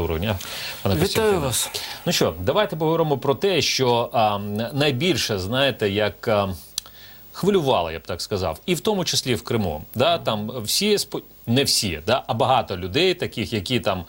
доброго дня. Пане Вітаю вас. Ну що, давайте поговоримо про те, що а, найбільше, знаєте, як а, хвилювало, я б так сказав, і в тому числі в Криму. Да, там всі не всі, да, а багато людей, таких, які там.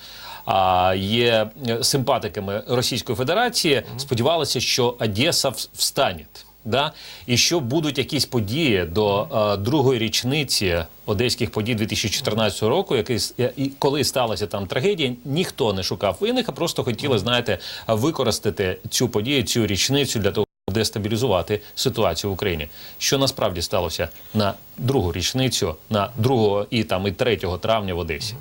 А є е, симпатиками Російської Федерації, сподівалися, що Одеса в- встане. Да? І що будуть якісь події до е, другої річниці одеських подій 2014 року, який, і коли сталася там трагедія, ніхто не шукав винних, а просто хотіли, знаєте, використати цю подію, цю річницю для того, щоб дестабілізувати ситуацію в Україні. Що насправді сталося на другу річницю, на 2 і там і 3 травня в Одесі?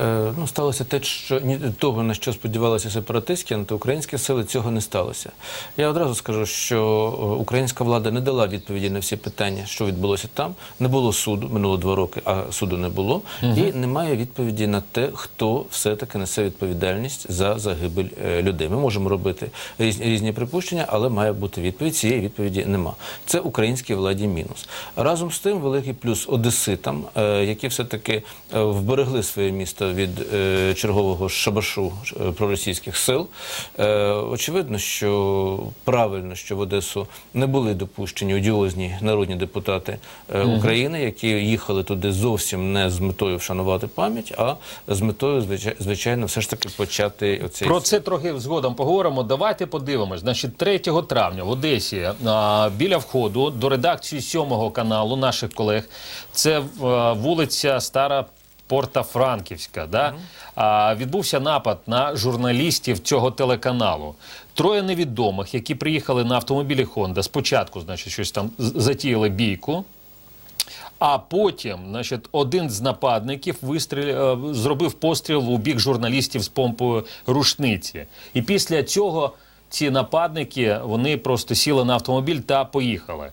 Е, ну, сталося те, що ні того, на що сподівалися сепаратистські антиукраїнські сили, цього не сталося. Я одразу скажу, що е, українська влада не дала відповіді на всі питання, що відбулося там. Не було суду минуло два роки, а суду не було. І немає відповіді на те, хто все-таки несе відповідальність за загибель е, людей. Ми можемо робити різні, різні припущення, але має бути відповідь. Цієї відповіді нема. Це українській владі мінус. Разом з тим, великий плюс одеситам, які все-таки е, вберегли своє місто від е, чергового шабашу е, проросійських сил. Е, очевидно, що правильно, що в Одесу не були допущені одіозні народні депутати України, які їхали туди зовсім не з метою вшанувати пам'ять, а з метою, звичайно, все ж таки почати оцей Про це трохи згодом поговоримо. Давайте подивимось. Значить, 3 травня в Одесі а, біля входу до редакції сьомого каналу наших колег. Це вулиця Стара. Порта Франківська, да? а, відбувся напад на журналістів цього телеканалу. Троє невідомих, які приїхали на автомобілі Honda, спочатку, значить, щось там затіяли бійку. А потім, значить, один з нападників вистріл е, зробив постріл у бік журналістів з помпою рушниці. І після цього ці нападники вони просто сіли на автомобіль та поїхали.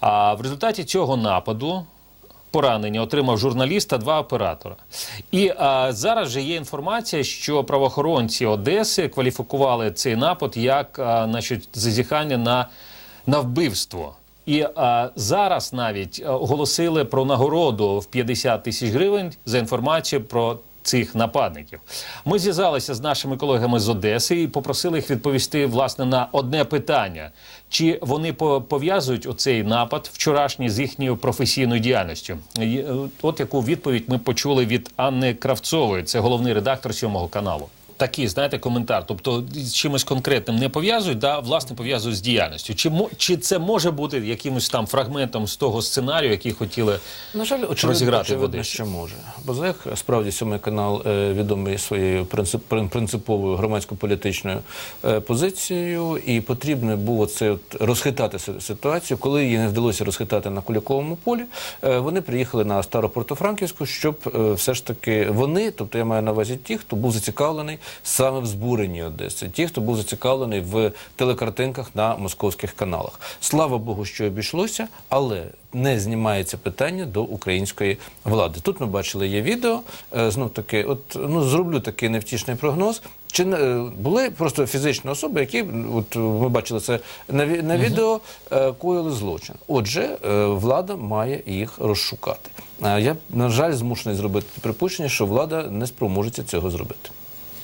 А в результаті цього нападу поранення отримав журналіст та два оператора. І а, зараз же є інформація, що правоохоронці Одеси кваліфікували цей напад як а, значить, зазіхання на, на вбивство. І а, зараз навіть оголосили про нагороду в 50 тисяч гривень за інформацію про цих нападників. Ми зв'язалися з нашими колегами з Одеси і попросили їх відповісти власне на одне питання: чи вони по- пов'язують оцей напад вчорашній з їхньою професійною діяльністю? Е, От яку відповідь ми почули від Анни Кравцової, це головний редактор сьомого каналу. Такий, знаєте, коментар. Тобто з чимось конкретним не пов'язують, да, власне, пов'язують з діяльністю. Чи, чи це може бути якимось там фрагментом з того сценарію, який хотіли На жаль, очевидно, розіграти очевидно, Одесі. що може. Бо ЗЕК, справді, сьомий канал е, відомий своєю принцип, принциповою громадсько-політичною е, позицією, і потрібно було це от розхитати си- ситуацію. Коли її не вдалося розхитати на Куліковому полі, е, вони приїхали на Старопортофранківську, щоб все ж таки вони, тобто я маю на увазі ті, хто був зацікавлений саме в збуренні Одеси, ті, хто був зацікавлений в телекартинках на московських каналах. Слава Богу, що обійшлося, але не знімається питання до української влади. Тут ми бачили є відео. е, Знов таки, от ну зроблю такий невтішний прогноз. Чи не е, були просто фізичні особи, які от ми бачили це на, на відео, е, коїли злочин? Отже, влада має їх розшукати. Я на жаль змушений зробити припущення, що влада не спроможеться цього зробити.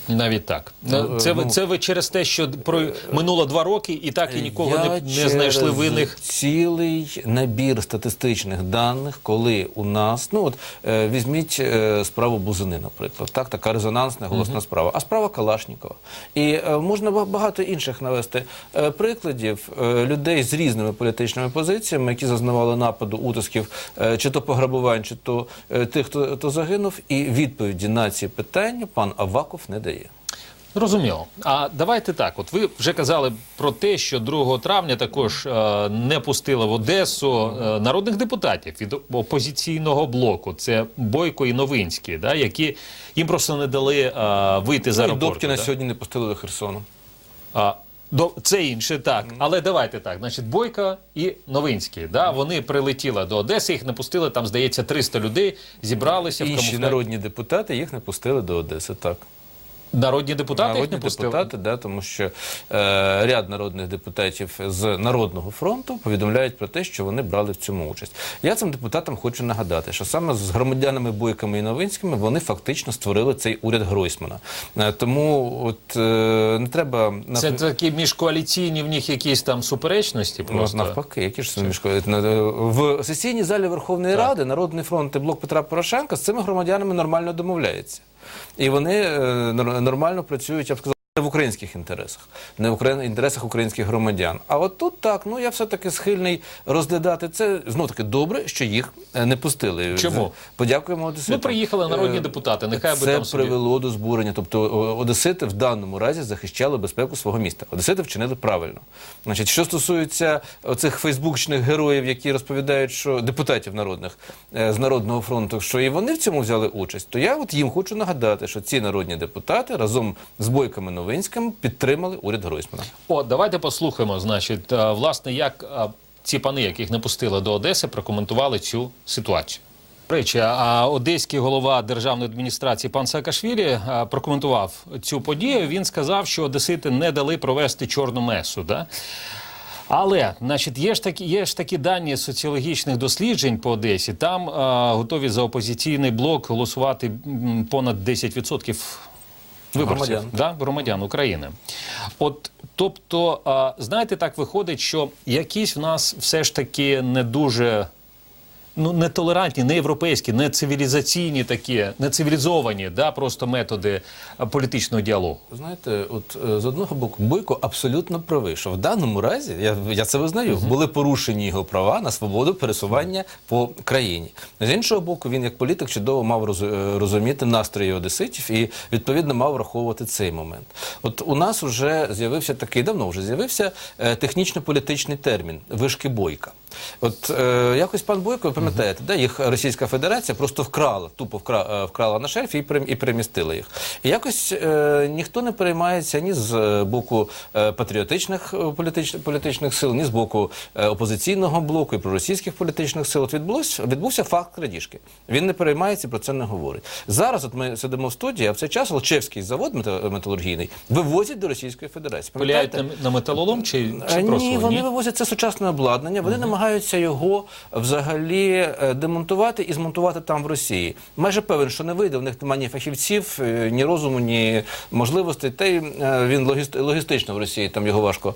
Навіть так. Ну, Це ви ну, це ви через те, що про минуло два роки, і так і нікого Я не, не знайшли винних. Цілий набір статистичних даних, коли у нас, ну от е, візьміть е, справу Бузини, наприклад, так, така резонансна голосна справа, а справа Калашнікова. І е, можна багато інших навести е, прикладів е, людей з різними політичними позиціями, які зазнавали нападу, утисків, е, чи то пограбувань, чи то е, тих, хто, хто загинув, і відповіді на ці питання пан Аваков не дає. Зрозуміло. А давайте так. От ви вже казали про те, що 2 травня також е, не пустили в Одесу е, народних депутатів від опозиційного блоку. Це Бойко і Новинський, да, які їм просто не дали е, вийти з Ну, і аеропорту. Добкіна да? сьогодні не пустили до Херсону. А, до, це інше, так. Але давайте так. Значить, Бойко і Новинський. Да, вони прилетіли до Одеси, їх не пустили. Там, здається, 300 людей зібралися в Інші народні депутати їх не пустили до Одеси. Так Народні депутати їх не пустили? депутати, да, тому що е, ряд народних депутатів з Народного фронту повідомляють про те, що вони брали в цьому участь. Я цим депутатам хочу нагадати, що саме з громадянами Бойками і Новинськими вони фактично створили цей уряд Гройсмана. Е, тому от е, не треба Це такі міжкоаліційні в них якісь там суперечності Ну, просто? навпаки, які ж це міжко- На- в сесійній залі Верховної Ради Народний фронт і блок Петра Порошенка з цими громадянами нормально домовляється. І вони е, нормально працюють, я б сказав. Не в українських інтересах, не в інтересах українських громадян. А от тут так, ну я все-таки схильний розглядати це. Знов таки добре, що їх е, не пустили. Чому? Подякуємо Одеситам. Ну, приїхали народні Е, депутати, нехай би це там собі. привело до збурення. Тобто одесити в даному разі захищали безпеку свого міста. Одесити вчинили правильно. Значить, що стосується оцих фейсбучних героїв, які розповідають, що депутатів народних е, з народного фронту, що і вони в цьому взяли участь, то я от їм хочу нагадати, що ці народні депутати разом з бойками Новинським підтримали уряд Гройсмана. О, давайте послухаємо, значить, е, власне, як е, ці пани, яких не пустили до Одеси, прокоментували цю ситуацію. Речі, а одеський голова державної адміністрації пан Саакашвілі е, прокоментував цю подію. Він сказав, що одесити не дали провести чорну месу. Да? Але, значить, є ж такі, є ж такі дані соціологічних досліджень по Одесі. Там е, готові за опозиційний блок голосувати понад 10% виборців Громадян. да, громадян України. От, тобто, знаєте, так виходить, що якісь в нас все ж таки не дуже. Ну, не толерантні, не європейські, не цивілізаційні такі, не цивілізовані, да, просто методи політичного діалогу. Знаєте, от е, з одного боку, Бойко абсолютно правий, що в даному разі, я, я це визнаю, були порушені його права на свободу пересування по країні. З іншого боку, він як політик чудово мав е, розуміти настрої одеситів і відповідно мав враховувати цей момент. От у нас вже з'явився такий, давно вже з'явився е, технічно-політичний термін вишки бойка. От е, якось пан Бойко, ви пам'ятаєте, да, їх Російська Федерація просто вкрала, тупо вкра, е, вкрала на шельфі і, перем- і перемістила їх. І якось е, ніхто не переймається ні з боку е, патріотичних е, політич, політичних сил, ні з боку е, опозиційного блоку і проросійських політичних сил. От відбулось, відбувся факт крадіжки. Він не переймається, про це не говорить. Зараз от ми сидимо в студії, а в цей час Лчевський завод металургійний вивозять до Російської Федерації. Пиляють на, на металолом чи, чи Е, просто Ні, вони вивозять це сучасне обладнання. Вони намагаються його взагалі е, демонтувати і змонтувати там в Росії. Майже певен, що не вийде. В них немає ні фахівців, е, ні розуму, ні можливостей. Та й е, він логіст- логістично в Росії там його важко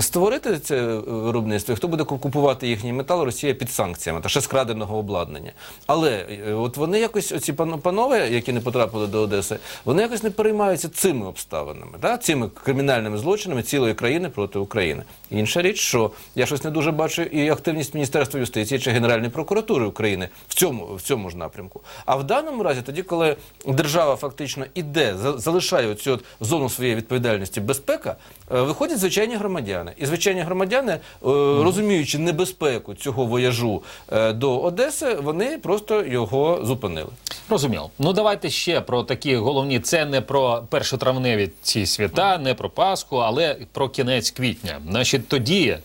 створити це виробництво. Хто буде купувати їхній метал? Росія під санкціями та ще скраденого обладнання. Але от вони якось оці пан- панове, які не потрапили до Одеси, вони якось не переймаються цими обставинами, да? цими кримінальними злочинами цілої країни проти України. Інша річ, що я щось не дуже бачу і активність Міністерства юстиції чи Генеральної прокуратури України в цьому, в цьому ж напрямку. А в даному разі, тоді, коли держава фактично іде, залишає цю от зону своєї відповідальності безпека, е, виходять звичайні громадяни. І звичайні громадяни, е, розуміючи небезпеку цього вояжу е, до Одеси, вони просто його зупинили. Розуміло. Ну давайте ще про такі головні. Це не про першотравневі ці свята, не про Пасху, але про кінець квітня. Значить, тоді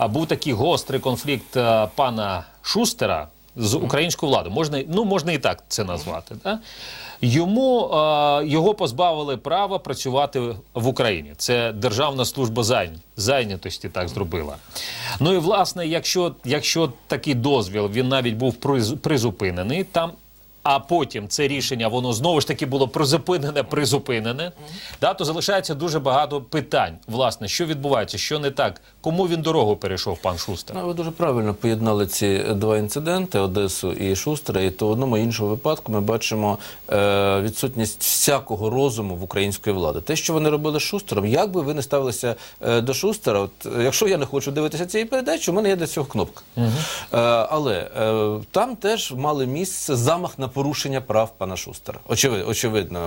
був такий гострий конфлікт пана Шустера з українською владою. Можна, ну, можна і так це назвати. Да? Йому а, його позбавили права працювати в Україні. Це Державна служба зайня- зайнятості так зробила. Ну і власне, якщо, якщо такий дозвіл він навіть був приз- призупинений, там а потім це рішення воно знову ж таки було призупинене, призупинене. Да, то залишається дуже багато питань. Власне, що відбувається, що не так, кому він дорогу перейшов, пан Шустер. Ну, ви дуже правильно поєднали ці два інциденти Одесу і Шустера. І то в одному і іншому випадку ми бачимо е, відсутність всякого розуму в української влади. Те, що вони робили з Шустером, як би ви не ставилися е, до Шустера, от якщо я не хочу дивитися цієї передачі, у мене є для цього кнопка. Е, але е, там теж мали місце замах на порушення прав пана Шустера. Очевидно, очевидно,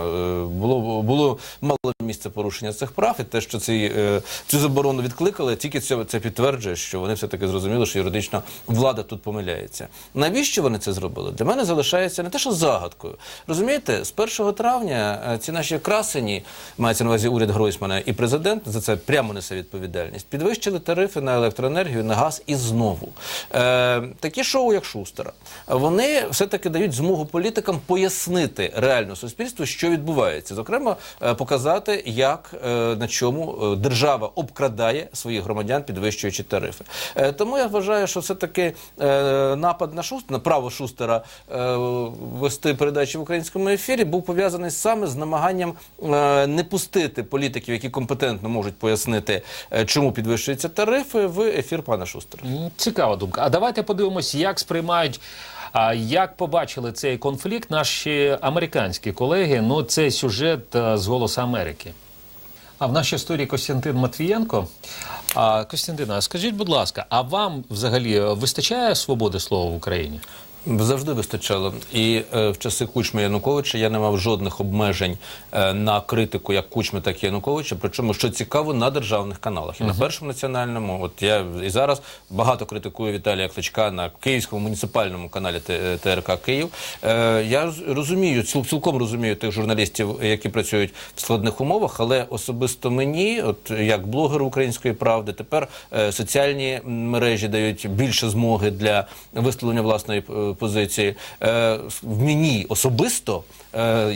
було було мало місце порушення цих прав, і те, що ці, е, цю заборону відкликали, тільки це, це підтверджує, що вони все таки зрозуміли, що юридично влада тут помиляється. Навіщо вони це зробили? Для мене залишається не те, що загадкою. Розумієте, з 1 травня е, ці наші красені, мається на увазі уряд Гройсмана і президент за це прямо несе відповідальність. Підвищили тарифи на електроенергію, на газ і знову. Е, такі шоу, як Шустера, вони все таки дають змогу політикам пояснити реально суспільству, що відбувається. Зокрема, е, показати, як е, на чому е, держава обкрадає своїх громадян, підвищуючи тарифи. Тому я вважаю, що все таки напад на Шустера, на право Шустера вести передачі в українському ефірі був пов'язаний саме з намаганням не пустити політиків, які компетентно можуть пояснити, чому підвищуються тарифи, в ефір пана Шустера. Цікава думка. А давайте подивимось, як сприймають. А як побачили цей конфлікт наші американські колеги? Ну, це сюжет е, з «Голосу Америки. А в нашій студії Костянтин Матвієнко. А, Костянтина, скажіть, будь ласка, а вам взагалі вистачає свободи слова в Україні? Завжди вистачало. І е, в часи Кучми Януковича я не мав жодних обмежень е, на критику як Кучми, так і Януковича. Причому, що цікаво, на державних каналах. І на першому національному, от я і зараз багато критикую Віталія Кличка на Київському муніципальному каналі Т- ТРК Київ. Е, я розумію, ціл- цілком розумію тих журналістів, які працюють в складних умовах, але особисто мені, от як блогеру української правди, тепер е, соціальні мережі дають більше змоги для висловлення власної е, позиції. Е, в мені особисто,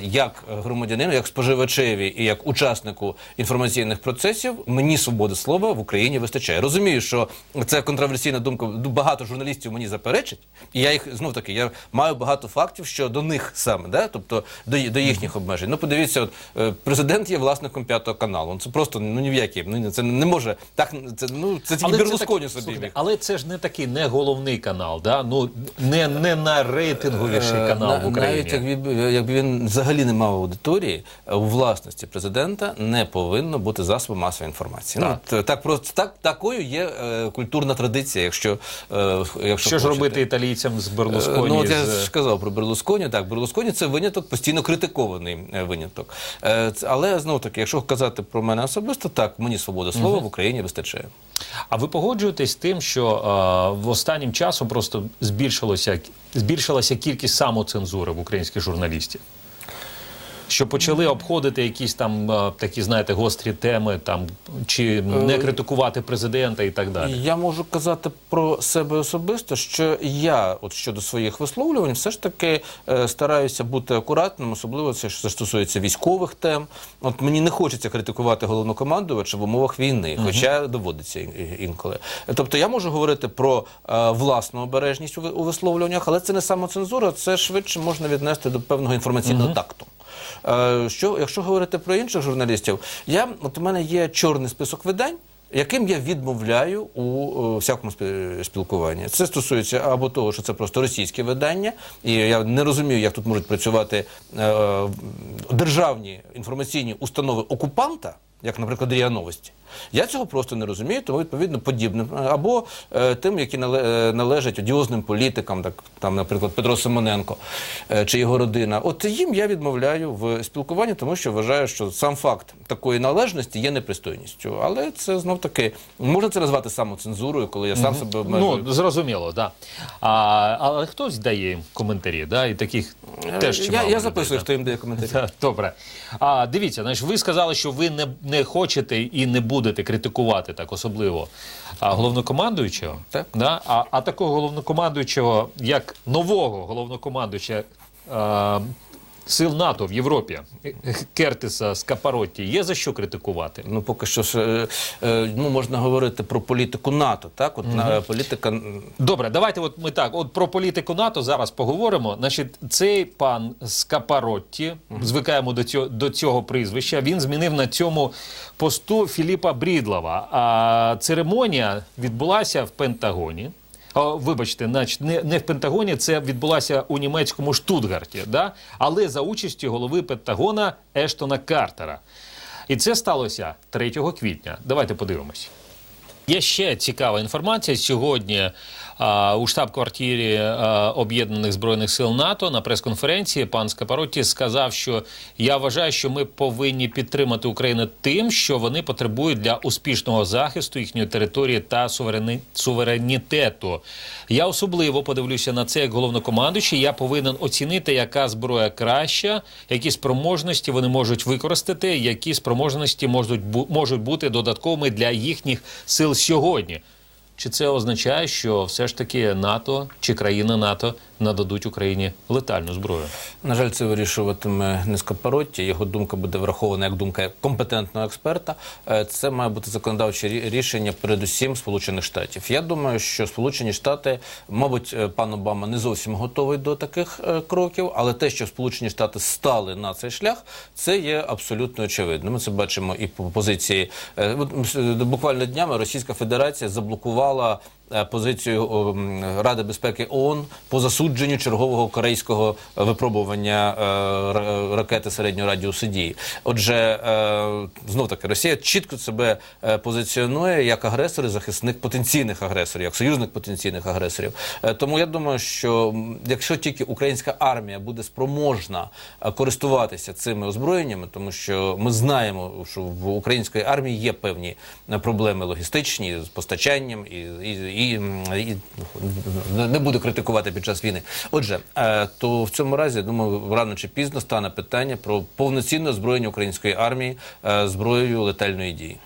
як громадянину, як споживачеві і як учаснику інформаційних процесів, мені свободи слова в Україні вистачає. Розумію, що це контроверсійна думка. Багато журналістів мені заперечить, і я їх знов таки я маю багато фактів, що до них саме, да? тобто до, до їхніх обмежень. Ну, подивіться, от е, президент є власником п'ятого каналу. Ну, Це просто ну ні в які. Ну це не може так. Це ну це тільки Берлусконі собі. слухайте, але це ж не такий не головний канал, да? ну, не, не найрейтинговіший Е, канал на- в Україні. Навіть якби, якби він взагалі не мав аудиторії, е, у власності президента не повинно бути засобом масової інформації. Так. Ну, так просто так такою є е, культурна традиція. Якщо, е, якщо Що ж робити італійцям з Е, Берлусконі? Ну, от я з- ж казав про Берлусконі. Так, Берлусконі це виняток, постійно критикований виняток. Е, Але знову таки, якщо казати про мене особисто, так мені свобода слова в Україні вистачає. А ви погоджуєтесь з тим, що е, в останнім часом просто збільшилося збільшилася кількість самоцензури в українських журналістів? Що почали обходити якісь там е, такі, знаєте, гострі теми, там чи не критикувати президента і так далі. Я можу казати про себе особисто, що я, от щодо своїх висловлювань, все ж таки е, стараюся бути акуратним, особливо це що стосується військових тем. От мені не хочеться критикувати головнокомандувача в умовах війни, хоча доводиться ін- інколи. Тобто я можу говорити про е, власну обережність у ви- у висловлюваннях, але це не самоцензура, це швидше можна віднести до певного інформаційного такту. Е, Що, якщо говорити про інших журналістів, я, от у мене є чорний список видань, яким я відмовляю у е, всякому спі- спілкуванні. Це стосується або того, що це просто російське видання, і я не розумію, як тут можуть працювати е, державні інформаційні установи окупанта, як, наприклад, РІА Новості. Я цього просто не розумію, тому відповідно подібним або е, тим, які е, належать одіозним політикам, так там, наприклад, Петро Симоненко е, чи його родина. От їм я відмовляю в спілкуванні, тому що вважаю, що сам факт такої належності є непристойністю. Але це знов таки можна це назвати самоцензурою, коли я сам себе обмежую. Ну, зрозуміло, да. А, але хтось дає їм коментарі, да? і таких теж Е, я, я записую, да. хто їм дає коментарі. Добре. А дивіться, значить, ви сказали, що ви не, не хочете і не будете критикувати так особливо а, головнокомандуючого. Так. Да? А, а такого головнокомандуючого, як нового головнокомандуюча а, сил НАТО в Європі, Кертиса Скапаротті, є за що критикувати? Ну, поки що ж, е, е, ну, можна говорити про політику НАТО, так? От на, політика м, Добре, давайте от ми так. От про політику НАТО зараз поговоримо. Значить, цей пан Скапаротті, звикаємо до цього до цього прізвища. Він змінив на цьому посту Філіпа Брідлова. А церемонія відбулася в Пентагоні. О, вибачте, значить, не, не в Пентагоні, це відбулося у німецькому Штутгарті, да? але за участю голови Пентагона Ештона Картера. І це сталося 3 квітня. Давайте подивимось. Є ще цікава інформація. Сьогодні у штаб-квартирі Об'єднаних Збройних сил НАТО на прес-конференції пан Скапаротті сказав, що я вважаю, що ми повинні підтримати Україну тим, що вони потребують для успішного захисту їхньої території та суверенітету. Я особливо подивлюся на це як головнокомандуючий. Я повинен оцінити, яка зброя краща, які спроможності вони можуть використати, які спроможності можуть бути додатковими для їхніх сил сьогодні. Чи це означає, що все ж таки НАТО чи країни НАТО нададуть Україні летальну зброю? На жаль, це вирішуватиме не Скопоротті. Його думка буде врахована як думка компетентного експерта. Е, Це має бути законодавче рішення, передусім Сполучених Штатів. Я думаю, що Сполучені Штати, мабуть, е, пан Обама не зовсім готовий до таких е, кроків, але те, що Сполучені Штати стали на цей шлях, це є абсолютно очевидно. Ми це бачимо і по позиції буквально днями Російська Федерація заблокувала. Е, Позицію Ради безпеки ООН по засудженню чергового корейського випробування е, ра- ракети середнього радіусу дії. Отже, знов таки Росія чітко себе е, позиціонує як агресор і захисник потенційних агресорів, як союзник потенційних агресорів. Е, Тому я думаю, що якщо тільки українська армія буде спроможна е, користуватися цими озброєннями, тому що ми знаємо, що в української армії є певні е, проблеми логістичні з постачанням і, і, і, і не- буду критикувати під час війни. Отже, е, то в цьому разі думаю, рано чи пізно стане питання про повноцінне озброєння української армії е, зброєю летальної дії.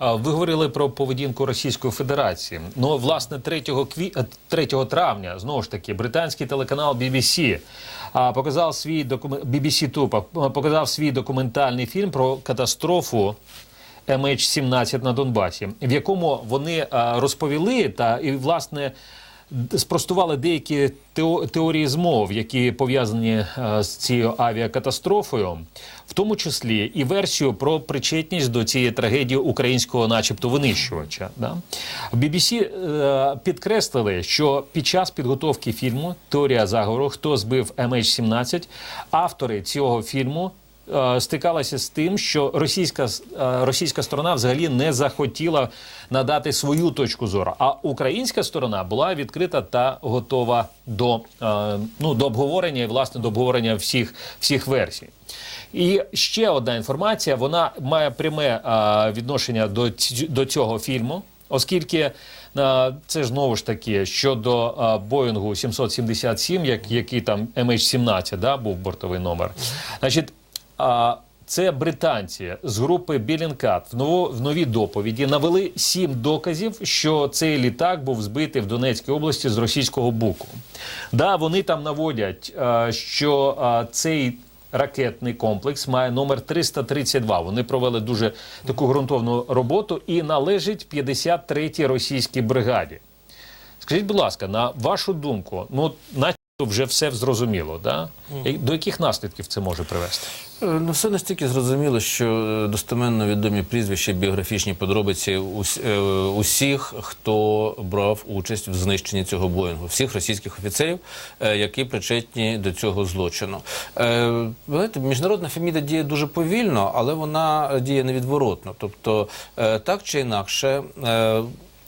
Ви говорили про поведінку Російської Федерації. Ну, власне, 3, кві... е, 3 травня, знову ж таки, британський телеканал BBC показав свій докумен... BBC Two а, показав свій документальний фільм про катастрофу MH17 на Донбасі, в якому вони розповіли та і, власне, спростували деякі теорії змов, які пов'язані е, з цією авіакатастрофою, в тому числі і версію про причетність до цієї трагедії українського, начебто, винищувача. Да? BBC е, підкреслили, що під час підготовки фільму Теорія заговору, хто збив MH17, автори цього фільму е, стикалася з тим, що російська, е, російська сторона взагалі не захотіла надати свою точку зору. А українська сторона була відкрита та готова до, е, ну, до обговорення і власне до обговорення всіх, всіх версій. І ще одна інформація: вона має пряме е, відношення до, до цього фільму, оскільки. е, Це ж знову ж таки щодо е, Боїнгу 777, як, який там MH17, да, був бортовий номер. Значить, а, це британці з групи Білінкат в, ново, в новій доповіді навели сім доказів, що цей літак був збитий в Донецькій області з російського боку. Да, вони там наводять, що цей ракетний комплекс має номер 332. Вони провели дуже таку ґрунтовну роботу і належить 53-й російській бригаді. Скажіть, будь ласка, на вашу думку, ну начебто вже все зрозуміло, да? До яких наслідків це може привести? Е, Ну, все настільки зрозуміло, що е, достеменно відомі прізвища, біографічні подробиці е, усіх, хто брав участь в знищенні цього Боїнгу, всіх російських офіцерів, які причетні до цього злочину. Знаєте, міжнародна феміда діє дуже повільно, але вона діє невідворотно. Тобто, так чи інакше.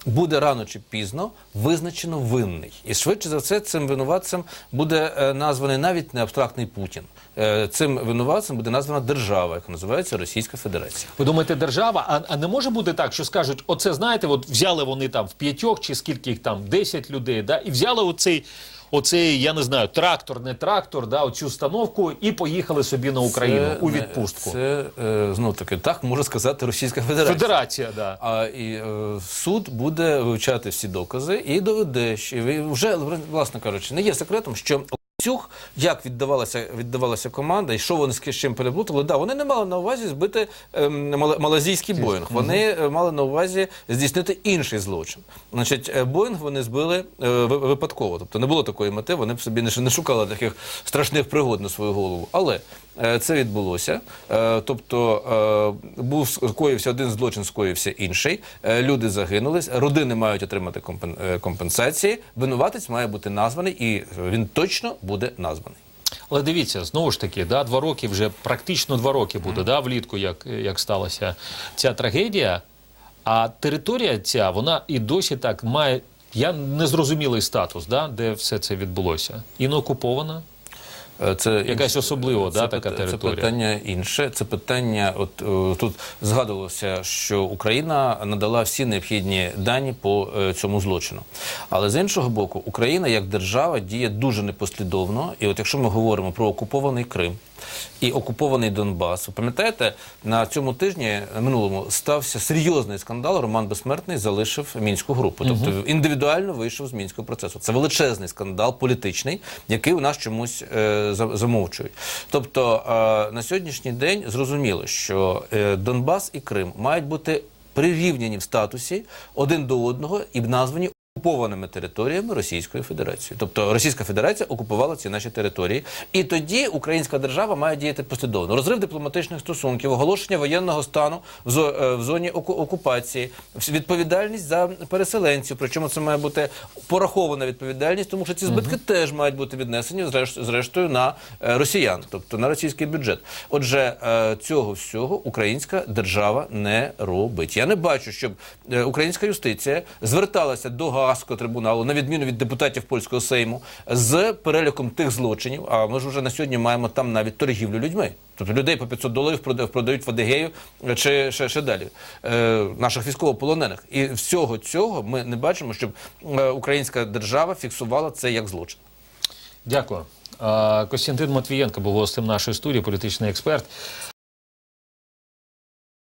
Буде рано чи пізно визначено винний, і швидше за все цим винуватцем буде е, названий навіть не абстрактний Путін. Е, Цим винуватцем буде названа держава, яка називається Російська Федерація. Ви думаєте, держава? А, а не може бути так, що скажуть, оце знаєте, от взяли вони там в п'ятьох чи скільки їх там, 10 людей, да, і взяли оцей, оцей, я не знаю, трактор, не трактор, да, оцю установку і поїхали собі на Україну Це у відпустку. Це е, знов таки так може сказати Російська Федерація. Федерація, да. А і е, суд буде вивчати всі докази і доведе, що вже власне кажучи, не є секретом, що Цюх, як віддавалася віддавалася команда, і що вони з чим переплутали, да, вони не мали на увазі збити ем, малазійський Боїнг. Вони угу. мали на увазі здійснити інший злочин. Значить, е, Боїнг вони збили е, випадково. Тобто не було такої мети, вони б собі не, шукали таких страшних пригод на свою голову. Але це відбулося. Е, тобто е, був скоївся один злочин, скоївся інший. Е, люди загинули, родини мають отримати е, компенсації. Винуватець має бути названий, і він точно буде названий. Але дивіться, знову ж таки, да, два роки вже практично два роки буде, да, влітку, як, як сталася ця трагедія. А територія ця, вона і досі так має. Я незрозумілий статус, да, де все це відбулося. І не окупована. особлива Це да, така це, територія? Це питання інше. Це питання. От е, тут згадувалося, що Україна надала всі необхідні дані по е, цьому злочину. Але з іншого боку, Україна як держава діє дуже непослідовно. І от якщо ми говоримо про окупований Крим, і окупований Донбас. Ви пам'ятаєте, на цьому тижні минулому стався серйозний скандал. Роман Безсмертний залишив мінську групу, тобто індивідуально вийшов з мінського процесу. Це величезний скандал політичний, який у нас чомусь е, замовчують. Тобто е, на сьогоднішній день зрозуміло, що е, Донбас і Крим мають бути прирівняні в статусі один до одного і названі окупованими територіями Російської Федерації. Тобто Російська Федерація окупувала ці наші території, і тоді українська держава має діяти послідовно. Розрив дипломатичних стосунків, оголошення воєнного стану в, е, зоні окупації, відповідальність за переселенців. Причому це має бути порахована відповідальність, тому що ці збитки теж мають бути віднесені зреш- зрештою на е, росіян, тобто на російський бюджет. Отже, е, цього всього українська держава не робить. Я не бачу, щоб українська юстиція зверталася до Гаазького трибуналу, на відміну від депутатів польського сейму, з переліком тих злочинів. А ми ж вже на сьогодні маємо там навіть торгівлю людьми. Тобто людей по 500 доларів продають в Адегею е, чи ще, ще далі е, наших військовополонених. І всього цього ми не бачимо, щоб е, українська держава фіксувала це як злочин. Дякую. Костянтин Матвієнко був гостем нашої студії, політичний експерт.